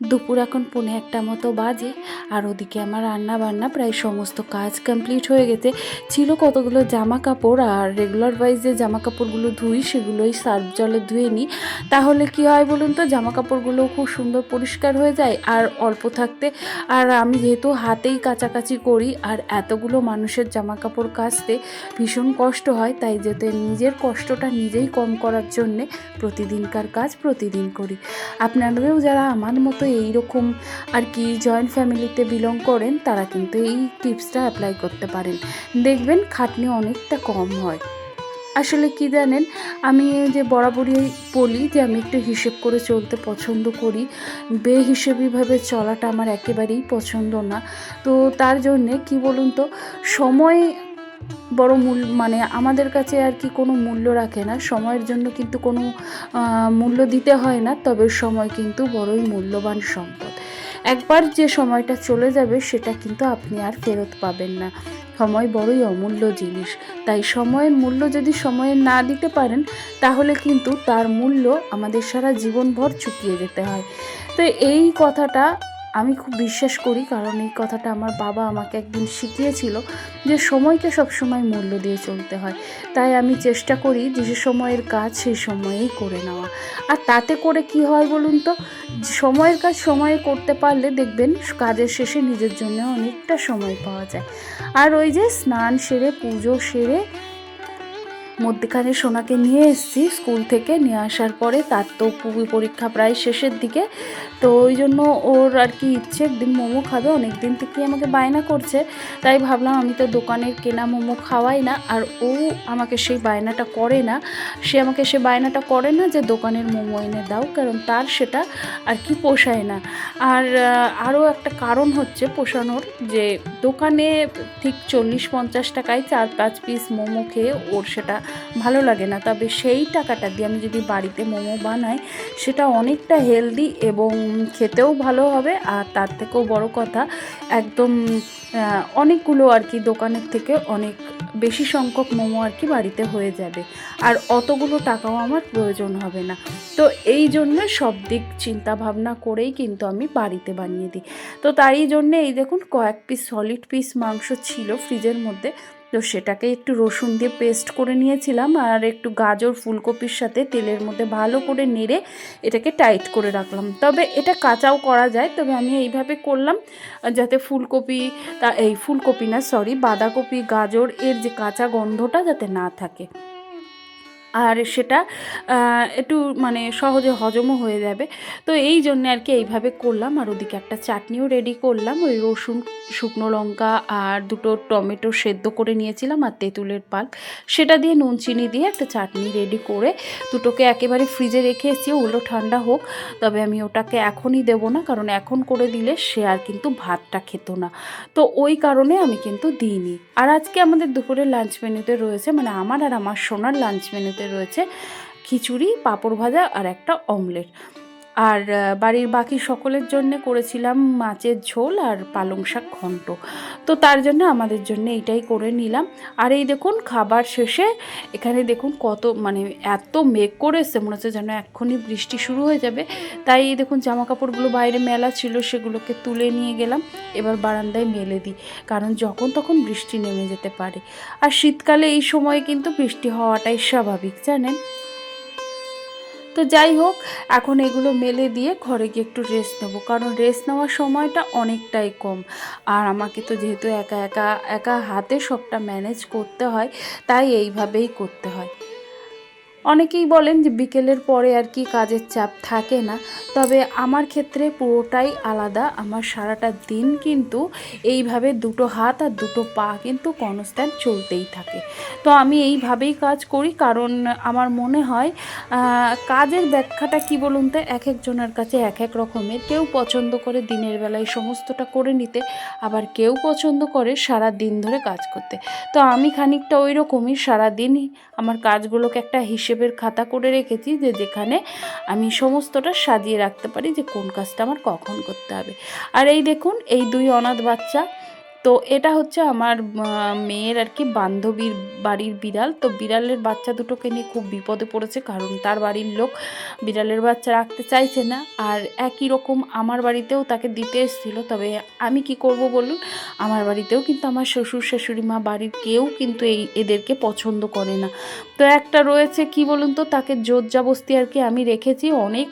দুপুর এখন পৌনে একটা মতো বাজে, আর ওদিকে আমার রান্না বান্না প্রায় সমস্ত কাজ কমপ্লিট হয়ে গেছে। ছিল কতগুলো জামা কাপড় আর রেগুলার ওয়াইজ যে জামা কাপড়গুলো ধুই সেগুলোই সার্ফ জলে ধুয়ে নিই। তাহলে কি হয় বলুন তো জামা কাপড়গুলো খুব সুন্দর পরিষ্কার হয়ে যায়, আর অল্প থাকতে। আর আমি যেহেতু হাতেই কাচাকাচি করি, আর এতগুলো মানুষের জামা কাপড় কাচতে ভীষণ কষ্ট হয়, তাই যাতে নিজের কষ্টটা নিজেই কম করার জন্যে প্রতিদিনকার কাজ প্রতিদিন করি। আপনারাও যারা আমার মতো এইরকম আর কি জয়েন্ট ফ্যামিলিতে বিলং করেন, তারা কিন্তু এই টিপসটা অ্যাপ্লাই করতে পারেন। দেখবেন খাটনি অনেকটা কম হয়। আসলে কি জানেন, আমি যে বরাবরই বলি যে আমি একটু হিসেব করে চলতে পছন্দ করি। বেহিসেবিভাবে চলাটা আমার একেবারেই পছন্দ না। তো তার জন্যে কি বলুন তো, সময় বড় মূল্য মানে আমাদের কাছে আর কি কোনো মূল্য রাখে না। সময়ের জন্য কিন্তু কোনো মূল্য দিতে হয় না, তবে সময় কিন্তু বড়ই মূল্যবান সম্পদ। একবার যে সময়টা চলে যাবে, সেটা কিন্তু আপনি আর ফেরত পাবেন না। সময় বড়ই অমূল্য জিনিস। তাই সময়ের মূল্য যদি সময়ে না দিতে পারেন, তাহলে কিন্তু তার মূল্য আমাদের সারা জীবনভর চুকিয়ে যেতে হয়। তো এই কথাটা আমি খুব বিশ্বাস করি, কারণ এই কথাটা আমার বাবা আমাকে একদিন শিখিয়েছিল যে সময়কে সবসময় মূল্য দিয়ে চলতে হয়। তাই আমি চেষ্টা করি যে সে সময়ের কাজ সেই সময়েই করে নেওয়া। আর তাতে করে কি হয় বলুন তো? সময়ের কাজ সময়ে করতে পারলে দেখবেন কাজের শেষে নিজের জন্য অনেকটা সময় পাওয়া যায়। আর ওই যে স্নান সেরে, পুজো সেরে মধ্যখানে সোনাকে নিয়ে এসেছি স্কুল থেকে, নিয়ে আসার পরে তার তো পুবি পরীক্ষা প্রায় শেষের দিকে। তো ওই জন্য ওর আর কি ইচ্ছে, একদিন মোমো খাবে অনেক দিন থেকেই আমাকে বায়না করছে। তাই ভাবলাম আমি তো দোকানের কেনা মোমো খাওয়াই না, আর ও আমাকে সেই বায়নাটা করে না। সে আমাকে সে বায়নাটা করে না যে দোকানের মোমো এনে দাও, কারণ তার সেটা আর কি পোষায় না। আর আরও একটা কারণ হচ্ছে পোষানোর যে দোকানে ঠিক চল্লিশ পঞ্চাশ টাকায় চার পাঁচ পিস মোমো খেয়ে ওর সেটা ভালো লাগে না। তবে সেই টাকাটা দিয়ে আমি যদি বাড়িতে মোমো বানাই, সেটা অনেকটা হেলদি এবং খেতেও ভালো হবে। আর তার থেকেও বড় কথা, একদম অনেকগুলো আর কি দোকানের থেকে অনেক বেশি সংখ্যক মোমো আর কি বাড়িতে হয়ে যাবে। আর অতগুলো টাকাও আমার প্রয়োজন হবে না। তো এই জন্য সব দিক চিন্তা ভাবনা করেই কিন্তু আমি বাড়িতে বানিয়ে দিই। তো তারই জন্য এই দেখুন, কয়েক পিস সলিড পিস মাংস ছিল ফ্রিজের মধ্যে। তো সেটাকে একটু রসুন দিয়ে পেস্ট করে নিয়েছিলাম আর একটু গাজর ফুলকপির সাথে তেলের মধ্যে ভালো করে নেড়ে এটাকে টাইট করে রাখলাম। তবে এটা কাঁচাও করা যায়, তবে আমি এইভাবে করলাম যাতে ফুলকপি তা, এই ফুলকপি না সরি বাঁধাকপি, গাজর, এর যে কাঁচা গন্ধটা যাতে না থাকে। আর সেটা একটু মানে সহজে হজমও হয়ে যাবে। তো এই জন্য আর কি এইভাবে করলাম। আর ওদিকে একটা চাটনিও রেডি করলাম। ওই রসুন, শুকনো লঙ্কা আর দুটো টমেটো সেদ্ধ করে নিয়েছিলাম আর তেঁতুলের পাল্প। সেটা দিয়ে নুন, চিনি দিয়ে একটা চাটনি রেডি করে দুটোকে একেবারে ফ্রিজে রেখে এসেছি। ওগুলো ঠান্ডা হোক, তবে আমি ওটাকে এখনই দেবো না, কারণ এখন করে দিলে সে আর কিন্তু ভাতটা খেত না। তো ওই কারণে আমি কিন্তু দিইনি। আর আজকে আমাদের দুপুরের লাঞ্চ মেনুতে রয়েছে মানে আমার আর আমার সোনার লাঞ্চ মেনুতে রয়েছে খিচুড়ি পাঁপড় ভাজা আর একটা অমলেট। আর বাড়ির বাকি সকলের জন্য করেছিলাম মাছের ঝোল আর পালং শাক ঘন্ট। তো তার জন্য আমাদের জন্য এইটাই করে নিলাম। আর এই দেখুন, খাবার শেষে এখানে দেখুন কত মানে এত মেঘ করে এসছে মনে হচ্ছে যেন এক্ষুনি বৃষ্টি শুরু হয়ে যাবে। তাই এই দেখুন জামা কাপড়গুলো বাইরে মেলা ছিল, সেগুলোকে তুলে নিয়ে গেলাম। এবার বারান্দায় মেলে দিই, কারণ যখন তখন বৃষ্টি নেমে যেতে পারে। আর শীতকালে এই সময় কিন্তু বৃষ্টি হওয়াটাই স্বাভাবিক, জানেন? তো যাই হোক, এখন এগুলো মেলে দিয়ে ঘরে গিয়ে একটু রেস্ট নেব। কারণ রেস্ট নেওয়ার সময়টা অনেকটাই কম। আর আমাকে তো যেহেতু একা একা একা হাতে সবটা ম্যানেজ করতে হয়, তাই এইভাবেই করতে হয়। অনেকেই বলেন যে বিকেলের পরে আর কি কাজের চাপ থাকে না, তবে আমার ক্ষেত্রে পুরোটাই আলাদা। আমার সারাটা দিন কিন্তু এইভাবে দুটো হাত আর দুটো পা কিন্তু কনস্ট্যান্ট চলতেই থাকে। তো আমি এইভাবেই কাজ করি, কারণ আমার মনে হয় কাজের ব্যাখ্যাটা কি বলুন তো, এক একজনের কাছে এক এক রকমের। কেউ পছন্দ করে দিনের বেলায় সমস্তটা করে নিতে, আবার কেউ পছন্দ করে সারা দিন ধরে কাজ করতে। তো আমি খানিকটা ওই রকমই সারাদিনই আমার কাজগুলোকে একটা হিসেবের খাতা করে রেখেছি যে যেখানে আমি সমস্তটা সাজিয়ে রাখতে পারি যে কোন কাজটা আমার কখন করতে হবে। আর এই দেখুন, এই দুই অনাথ বাচ্চা তো এটা হচ্ছে আমার মেয়ের আর কি বান্ধবীর বাড়ির বিড়াল। তো বিড়ালের বাচ্চা দুটোকে নিয়ে খুব বিপদে পড়েছে, কারণ তার বাড়ির লোক বিড়ালের বাচ্চা রাখতে চাইছে না। আর একই রকম আমার বাড়িতেও তাকে দিতে এসেছিল, তবে আমি কি করব বলুন? আমার বাড়িতেও কিন্তু আমার শ্বশুর, শাশুড়ি মা বাড়ির কেউ কিন্তু এই এদেরকে পছন্দ করে না। তো একটা রয়েছে কি বলুন তো, তাকে জোর জাবস্তি আর কি আমি রেখেছি। অনেক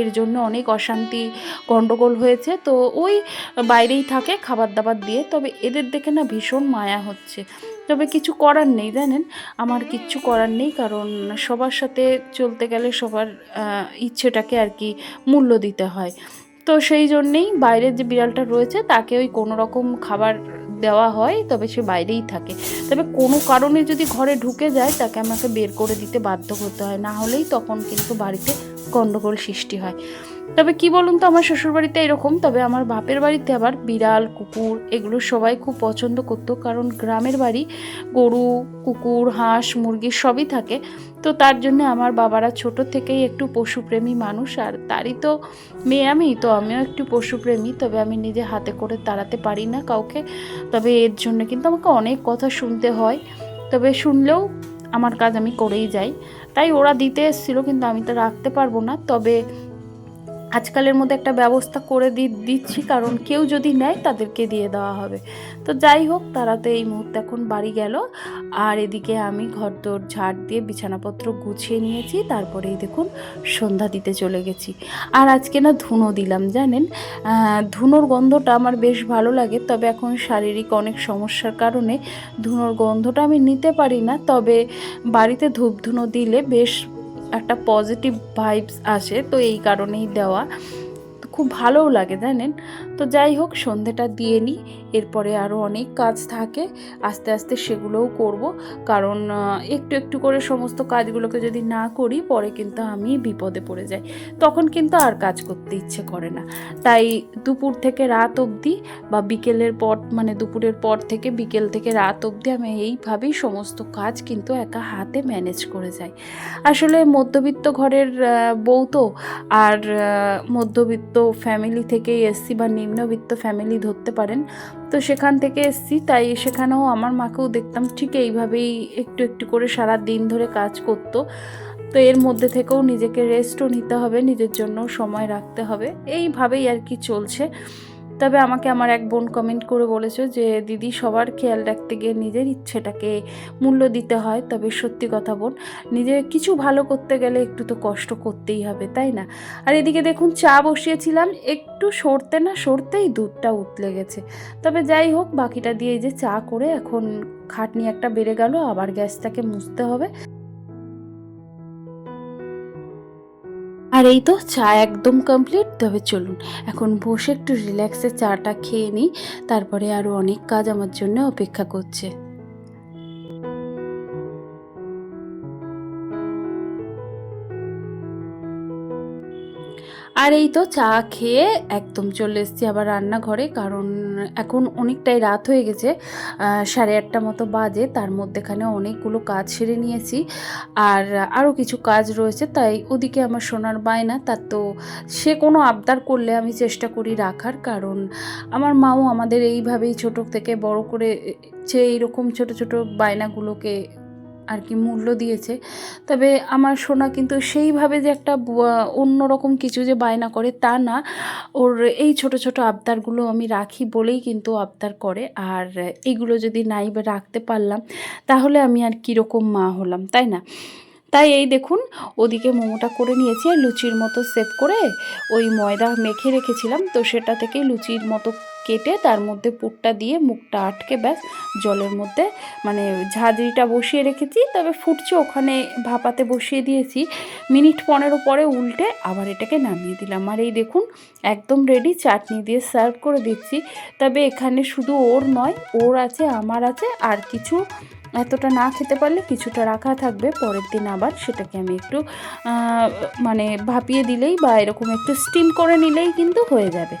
এর জন্য অনেক অশান্তি গণ্ডগোল হয়েছে। তো ওই বাইরেই থাকে খাবার দাবার দিয়ে, তবে এদের দেখে না ভীষণ মায়া হচ্ছে। তবে কিছু করার নেই, জানেন? আমার কিচ্ছু করার নেই, কারণ সবার সাথে চলতে গেলে সবার ইচ্ছেটাকে আর কি মূল্য দিতে হয়। তো সেই জন্যেই বাইরের যে বিড়ালটা রয়েছে, তাকে ওই কোনো রকম খাবার দেওয়া হয়, তবে সে বাইরেই থাকে। তবে কোনো কারণে যদি ঘরে ঢুকে যায়, তাকে আমাকে বের করে দিতে বাধ্য করতে হয়। না হলেই তখন কিন্তু বাড়িতে গণ্ডগোল সৃষ্টি হয়। তবে কি বলুন তো আমার শ্বশুরবাড়িতে এরকম, তবে আমার বাপের বাড়িতে আবার বিড়াল, কুকুর, এগুলো সবাই খুব পছন্দ করতো, কারণ গ্রামের বাড়ি গরু, কুকুর, হাঁস, মুরগি সবই থাকে। তো তার জন্য আমার বাবারা ছোট থেকেই একটু পশুপ্রেমী মানুষ, আর তারই তো মেয়ে আমি, তো আমিও একটু পশুপ্রেমী, তবে আমি নিজে হাতে করে তাড়াতে পারি না কাউকে। তবে এর জন্য কিন্তু আমাকে অনেক কথা শুনতে হয়, তবে শুনলেও আমার কাজ আমি করেই যাই। তাই ওরা দিতে এসেছিল, কিন্তু আমি তো রাখতে পারব না, তবে আজকালের মধ্যে একটা ব্যবস্থা করে দি, দিচ্ছি, কারণ কেউ যদি নেয় তাদেরকে দিয়ে দেওয়া হবে। তো যাই হোক, তারা তো এই মুহূর্তে এখন বাড়ি গেল। আর এদিকে আমি ঘর দোর ঝাড় দিয়ে বিছানাপত্র গুছিয়ে নিয়েছি তারপরে এই দেখুন সন্ধ্যা দিতে চলে গেছি। আর আজকে না ধুনো দিলাম, জানেন? ধুনোর গন্ধটা আমার বেশ ভালো লাগে, তবে এখন শারীরিক অনেক সমস্যার কারণে ধুনোর গন্ধটা আমি নিতে পারি না। তবে বাড়িতে ধূপ ধুনো দিলে বেশ একটা পজিটিভ ভাইবস আসে তো এই কারণেই দেওয়া। খুব ভালোও লাগে, জানেন? তো যাই হোক, সন্ধেটা দিয়ে নিই। এরপরে আরও অনেক কাজ থাকে। আস্তে আস্তে সেগুলোও করব। কারণ একটু একটু করে সমস্ত কাজগুলোকে যদি না করি, পরে কিন্তু আমি বিপদে পড়ে যাই। তখন কিন্তু আর কাজ করতে ইচ্ছে করে না। তাই দুপুর থেকে রাত অবধি বা বিকেলের পর মানে দুপুরের পর থেকে বিকেল থেকে রাত অবধি আমি এইভাবেই সমস্ত কাজ কিন্তু একা হাতে ম্যানেজ করে যাই। আসলে মধ্যবিত্ত ঘরের বউ তো, আর মধ্যবিত্ত ফ্যামিলি থেকেই এসছি বা নিম্নবিত্ত ফ্যামিলি ধরতে পারেন। তো সেখান থেকে এসছি, তাই সেখানেও আমার মাকেও দেখতাম ঠিক এইভাবেই একটু একটু করে সারা দিন ধরে কাজ করতো। তো এর মধ্যে থেকেও নিজেকে রেস্টও নিতে হবে, নিজের জন্য সময় রাখতে হবে। এইভাবেই আর কি চলছে। তবে আমাকে আমার এক বোন কমেন্ট করে বলেছে যে, দিদি, সবার খেয়াল রাখতে গিয়ে নিজের ইচ্ছেটাকে মূল্য দিতে হয়। তবে সত্যি কথা বোন, নিজে কিছু ভালো করতে গেলে একটু তো কষ্ট করতেই হবে, তাই না? আর এদিকে দেখুন, চা বসিয়েছিলাম, একটু সরতে না সরতেই দুধটা উতলে গেছে। তবে যাই হোক, বাকিটা দিয়ে যে চা করে এখন খাটনি একটা বেড়ে গেল, আবার গ্যাসটাকে মুছতে হবে। আর এই তো চা একদম কমপ্লিট তবে চলুন, এখন বসে একটু রিল্যাক্সে চাটা খেয়ে নিই। তারপরে আরও অনেক কাজ আমার জন্য অপেক্ষা করছে। আর এই তো চা খেয়ে একদম চলে এসেছি আবার রান্নাঘরে, কারণ এখন অনেকটাই রাত হয়ে গেছে সাড়ে আটটা মতো বাজে, তার মধ্যেখানে অনেকগুলো কাজ সেরে নিয়েছি, আর আরও কিছু কাজ রয়েছে, তাই ওদিকে আমার সোনার বায়না, তার তো সে কোনো আবদার করলে আমি চেষ্টা করি রাখার, কারণ আমার মাও আমাদের এইভাবেই ছোট থেকে বড় করে সে এইরকম ছোট ছোট বায়নাগুলোকে আর কি মূল্য দিয়েছে। তবে আমার সোনা কিন্তু সেইভাবে যে একটা অন্যরকম কিছু যে বায়না করে তা না। ওর এই ছোট ছোট আবদারগুলো আমি রাখি বলেই কিন্তু আবদার করে। আর এইগুলো যদি নাই রাখতে পারলাম, তাহলে আমি আর কীরকম মা হলাম, তাই না? তাই এই দেখুন, ওদিকে মোমোটা করে নিয়েছি লুচির মতো সেভ করে ওই ময়দা মেখে রেখেছিলাম। তো সেটা থেকে লুচির মতো কেটে তার মধ্যে পুরটা দিয়ে মুখটা আটকে ব্যাস, জলের মধ্যে মানে ঝাঁঝরিটা বসিয়ে রেখেছি, তবে ফুটছে ওখানে ভাপাতে বসিয়ে দিয়েছি। মিনিট পনেরো পরে উল্টে আবার এটাকে নামিয়ে দিলাম। আর এই দেখুন, একদম রেডি চাটনি দিয়ে সার্ভ করে দিচ্ছি। তবে এখানে শুধু ওর নয়, ওর আছে, আমার আছে, আর কিছু এতটা না খেতে পারলে কিছুটা রাখা থাকবে, পরের দিন আবার সেটাকে আমি একটু মানে ভাপিয়ে দিলেই বা এরকম একটু স্টিম করে নিলেই কিন্তু হয়ে যাবে।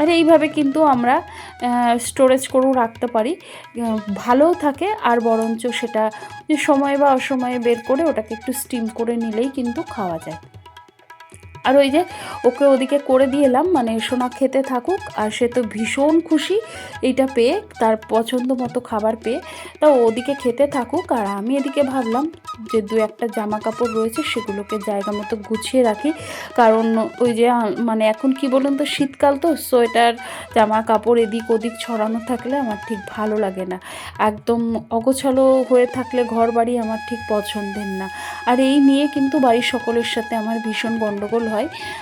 আর এইভাবে কিন্তু আমরা স্টোরেজ করেও রাখতে পারি। ভালোও থাকে আর বরঞ্চ সেটা সময় বা অসময়ে বের করে ওটাকে একটু স্টিম করে নিলেই কিন্তু খাওয়া যায়। আর ওই যে ওকে ওদিকে করে দিয়ে এলাম মানে সোনা খেতে থাকুক, আর সে তো ভীষণ খুশি এইটা পেয়ে, তার পছন্দ মতো খাবার পেয়ে। তা ওদিকে খেতে থাকুক, আর আমি এদিকে ভাবলাম যে দু একটা জামা কাপড় রয়েছে সেগুলোকে জায়গা মতো গুছিয়ে রাখি। কারণ ওই যে মানে এখন কি বলুন তো, শীতকাল তো, সোয়েটার, জামা কাপড় এদিক ওদিক ছড়ানো থাকলে আমার ঠিক ভালো লাগে না। একদম অগোছালো হয়ে থাকলে ঘর বাড়ি আমার ঠিক পছন্দের না। আর এই নিয়ে কিন্তু বাড়ির সকলের সাথে আমার ভীষণ গণ্ডগোল হয়।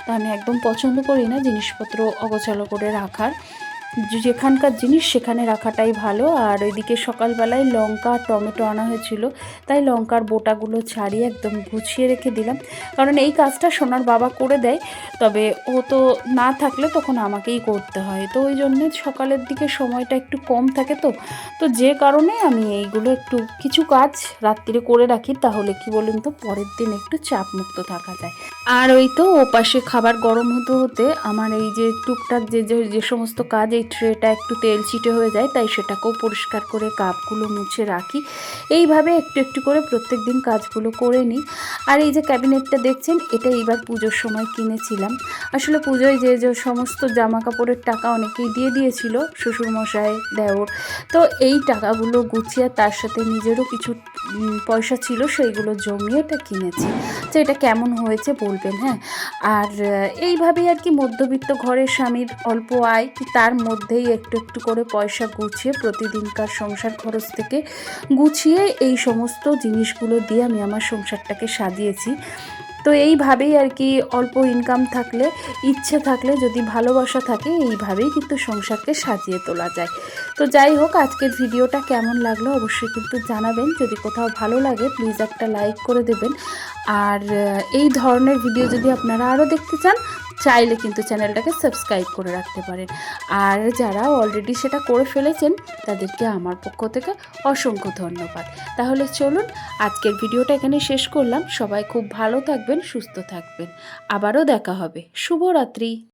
তো আমি একদম পছন্দ করি না জিনিসপত্র অগোছালো করে রাখার। যেখানকার জিনিস সেখানে রাখাটাই ভালো। আর ওইদিকে সকালবেলায় লঙ্কা, টমেটো আনা হয়েছিল। তাই লঙ্কার বোটাগুলো ছাড়িয়ে একদম গুছিয়ে রেখে দিলাম। কারণ এই কাজটা সোনার বাবা করে দেয়। তবে ও তো না থাকলে তখন আমাকেই করতে হয়। তো ওই জন্যে সকালের দিকে সময়টা একটু কম থাকে তো। তো যে কারণে আমি এইগুলো একটু কিছু কাজ রাত্রিরে করে রাখি। তাহলে কি বলুন তো, পরের দিন একটু চাপ মুক্ত থাকা যায়। আর ওই তো ওপাশে খাবার গরম হতে হতে আমার এই যে টুকটাক যে যে সমস্ত কাজ, এই ট্রেটা একটু তেল ছিটে হয়ে যায়, তাই সেটাকেও পরিষ্কার করে কাপগুলো মুছে রাখি। এইভাবে একটু একটু করে প্রত্যেক দিন কাজগুলো করে নিই। আর এই যে ক্যাবিনেটটা দেখছেন, এটা এইবার পুজোর সময় কিনেছিলাম। আসলে পুজোয় যে যে সমস্ত জামা কাপড়ের টাকা অনেকেই দিয়ে দিয়েছিল, শ্বশুরমশাই, দেওর। তো এই টাকাগুলো গুছিয়ে তার সাথে নিজেরও কিছু পয়সা ছিল, সেইগুলো জমিয়ে এটা কিনেছি। তো এটা কেমন হয়েছে বলবেন হ্যাঁ? আর এইভাবেই আর কি মধ্যবিত্ত ঘরের স্বামীর অল্প আয়, তার মধ্যেই একটু একটু করে পয়সা গুছিয়ে প্রতিদিনকার সংসার খরচ থেকে গুছিয়ে এই সমস্ত জিনিসগুলো দিয়ে আমি আমার সংসারটাকে সাজিয়েছি। তো এইভাবেই আর কি অল্প ইনকাম থাকলে, ইচ্ছে থাকলে, যদি ভালোবাসা থাকে, এইভাবেই কিন্তু সংসারকে সাজিয়ে তোলা যায়। তো যাই হোক, আজকের ভিডিওটা কেমন লাগল অবশ্যই কিন্তু জানাবেন। যদি কোথাও ভালো লাগে প্লিজ একটা লাইক করে দেবেন। আর এই ধরনের ভিডিও যদি আপনারা আরও দেখতে চান চাইলে কিন্তু চ্যানেলটাকে সাবস্ক্রাইব করে রাখতে পারেন। আর যারা অলরেডি সেটা করে ফেলেছেন, তাদেরকে আমার পক্ষ থেকে অসংখ্য ধন্যবাদ। তাহলে চলুন, আজকের ভিডিওটা এখানে শেষ করলাম। সবাই খুব ভালো থাকবেন, সুস্থ থাকবেন। আবারও দেখা হবে। শুভরাত্রি।